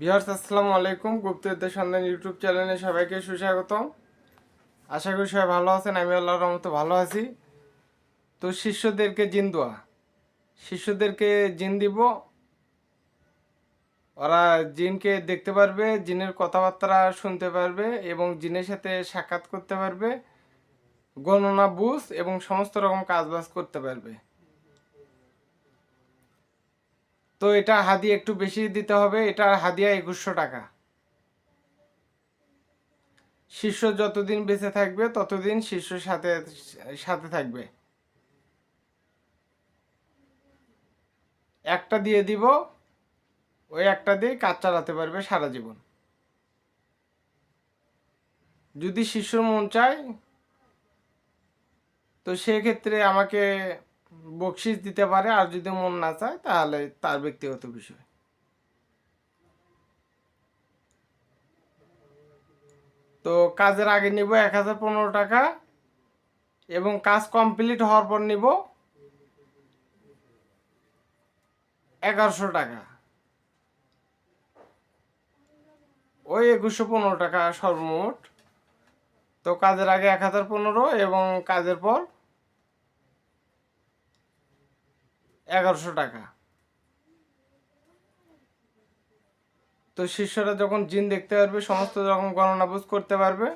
বিহার আসসালামু আলাইকুম। গুপ্তবিদ্যা সন্ধান ইউটিউব চ্যানেলে সবাইকে সুস্বাগতম। আশা করি সবাই ভালো আছেন আমি আল্লাহর রহমতে ভালো আছি। তো শিষ্যদেরকে জিন দেওয়া শিষ্যদেরকে জিন দিব। ওরা জিনকে দেখতে পারবে, জিনের কথাবার্তা শুনতে পারবে এবং জিনের সাথে সাক্ষাৎ করতে পারবে, গণনা, বুঝ এবং সমস্ত রকম কাজবাজ করতে পারবে। তো এটা হাদিয়া একটু বেশি দিতে হবে, এটা হাদিয়া একুশশো টাকা। শিষ্য যতদিন বেঁচে থাকবে, ততদিন শিষ্য সাথে সাথে থাকবে। একটা দিয়ে দিব, ওই একটা দিয়ে কাজ চালাতে পারবে সারা জীবন। যদি শিষ্যর মন চায়, তো সেক্ষেত্রে আমাকে বকশিস দিতে পারে আর যদি মন না চায়, তাহলে তার ব্যক্তিগত বিষয়। তো কাজের আগে নিব এক হাজার পনেরো টাকা এবং কাজ কমপ্লিট হওয়ার পর নিব এগারোশো টাকা। ওই একুশশো পনেরো টাকা সর্বমোট। তো কাজের আগে এক হাজার পনেরো এবং কাজের পর এগারোশো টাকা। তো শিষ্যরা যখন জিন দেখতে পারবে, সমস্ত রকম গণনা বুঝ করতে পারবে।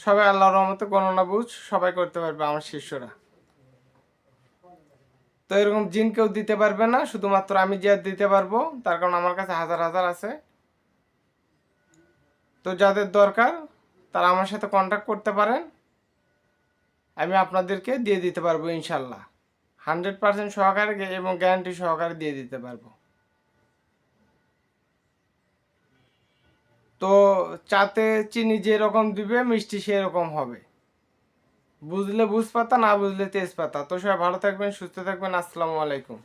সবাই আল্লাহর রহমতে গণনা বুঝ সবাই করতে পারবে, আমার শিষ্যরা। তো এরকম জিন কেউ দিতে পারবে না, শুধুমাত্র আমি যে দিতে পারব, তার কারণ আমার কাছে হাজার হাজার আছে। তো যাদের দরকার, তারা আমার সাথে কন্ট্যাক্ট করতে পারেন। আমি আপনাদেরকে দিয়ে দিতে পারব, ইনশাল্লাহ। হান্ড্রেড পার্সেন্ট সহকারে এবং গ্যারান্টি সহকারে দিয়ে দিতে পারব। তো চাতে চিনি যেরকম দিবে, মিষ্টি সেরকম হবে। বুঝলে বুঝ পাতা না বুঝলে তেজপাতা। তো সবাই ভালো থাকবেন, সুস্থ থাকবেন। আসসালামু আলাইকুম।